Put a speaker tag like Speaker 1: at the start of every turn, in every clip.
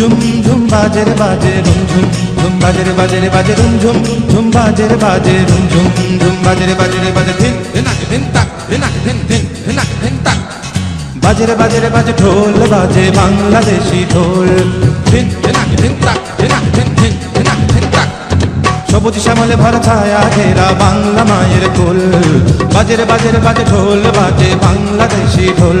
Speaker 1: ঝুম ঝুম বাজে রে বাজে রুম ঝুম ঝুম বাজে রে বাজে রুম ঝুম ঝুম বাজে রে বাজে রুম ঝুম ঝুম বাজে রে বাজে ধিন
Speaker 2: ধিনাক ধিন তাক ধিনাক ধিন ধিন ধিনাক ধিন তাক
Speaker 1: বাজে রে বাজে ঢোল বাজে বাংলাদেশি ঢোল
Speaker 2: ধিন ধিনাক ধিন তাক ধিনাক ধিন ধিন ধিনাক ধিন তাক
Speaker 1: সবুজ শ্যামলে ভরা ছায়া ঘেরা বাংলা মায়ের কোল বাজে রে বাজে রে বাজে ঢোল বাজে বাংলাদেশি ঢোল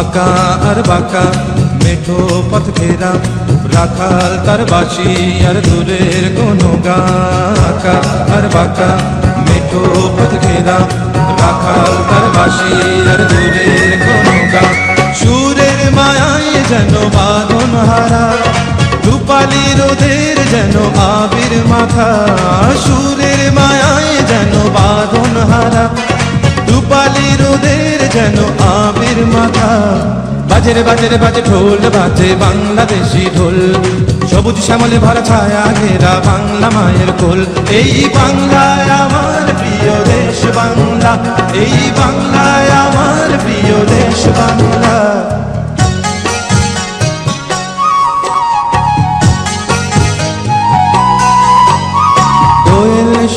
Speaker 1: আঁকা আর বাঁকা মেঠো পথ ফেরা রাখাল তার বাসি আর দূরের কোনো গা আঁকা আর বাঁকা মেঠো পথ ফেরা রাখাল তার বাসি আর দূরের কোনো গা সুরের মায়ায় যেন বাঁধন হারা রূপালি রোদের যেন আবির মাথা সুরের মায়ায় যেন বাঁধন হারা রূপালি রোদের যেন আবির মাথা। বাজের বাজের, বাজে ঢোল, বাজে বাংলাদেশি ঢোল। সবুজ শ্যামলে ভরা ছায়া ঘেরা বাংলা মায়ের কোল। এই বাংলায় আমার প্রিয় দেশ বাংলা। এই বাংলায় আমার প্রিয় দেশ বাংলা।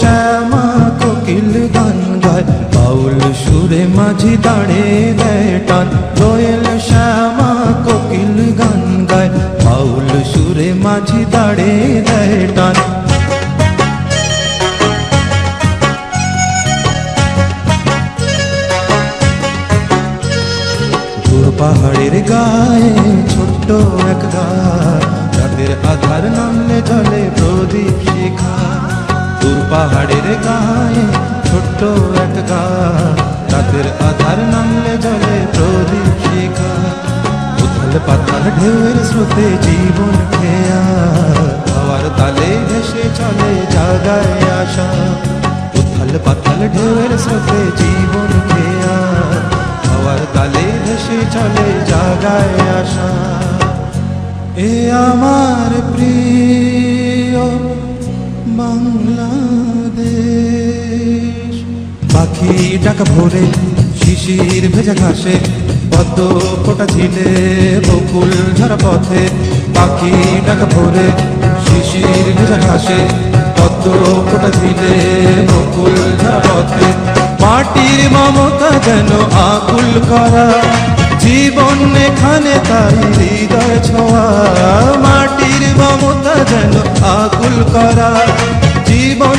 Speaker 1: শ্যামা, কোকিল গান গায় বাউল সুরে মাঝি দাঁড়ে দেয় টান। দোয়েল শ্যামা কোকিল গান গায়, বাউল সুরে মাঝি দাঁড়ে দেয় টান। পাহাড়ের গায়ে ছোট্ট এক রাতের আধার নামলে জলে প্রদীপ শিখা। দূর পাহাড়ের গায়ে ছোট্ট এক গাছ রাতের আধার নামলে জলে প্রদীপ শিখা উথাল পাতাল ঢেউয়ের স্রোতে জীবন খেয়া। হাওয়ার তালে ভেসে চলে জাগায় আশা। উথাল পাতাল ঢেউয়ের স্রোতে জীবন খেয়া। হাওয়ার তালে ভেসে চলে জাগায় আশা। এ আমার প্রিয় বাংলাদেশ পাখি ডাকা ভোরে, শিশির ভেজা ঘাসে, পদ্ম ফোটা ঝিলে, বকুল ঝরা পথে। পাখি ডাকা ভোরে, শিশির ভেজা ঘাসে, পদ্ম ফোটা ঝিলে, বকুল ঝরা পথে। মাটির মমতা যেন আকুল করা, জীবন এখানে তাই হৃদয় ছোঁয়া। মাটির মমতা যেন আকুল করা, জীবন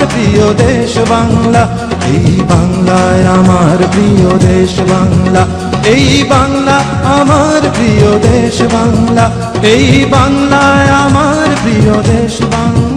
Speaker 1: দেশ বাংলা, এই বাংলায় আমার প্রিয় দেশ বাংলা। এই বাংলা আমার প্রিয় দেশ বাংলা, এই বাংলায় আমার প্রিয় দেশ বাংলা।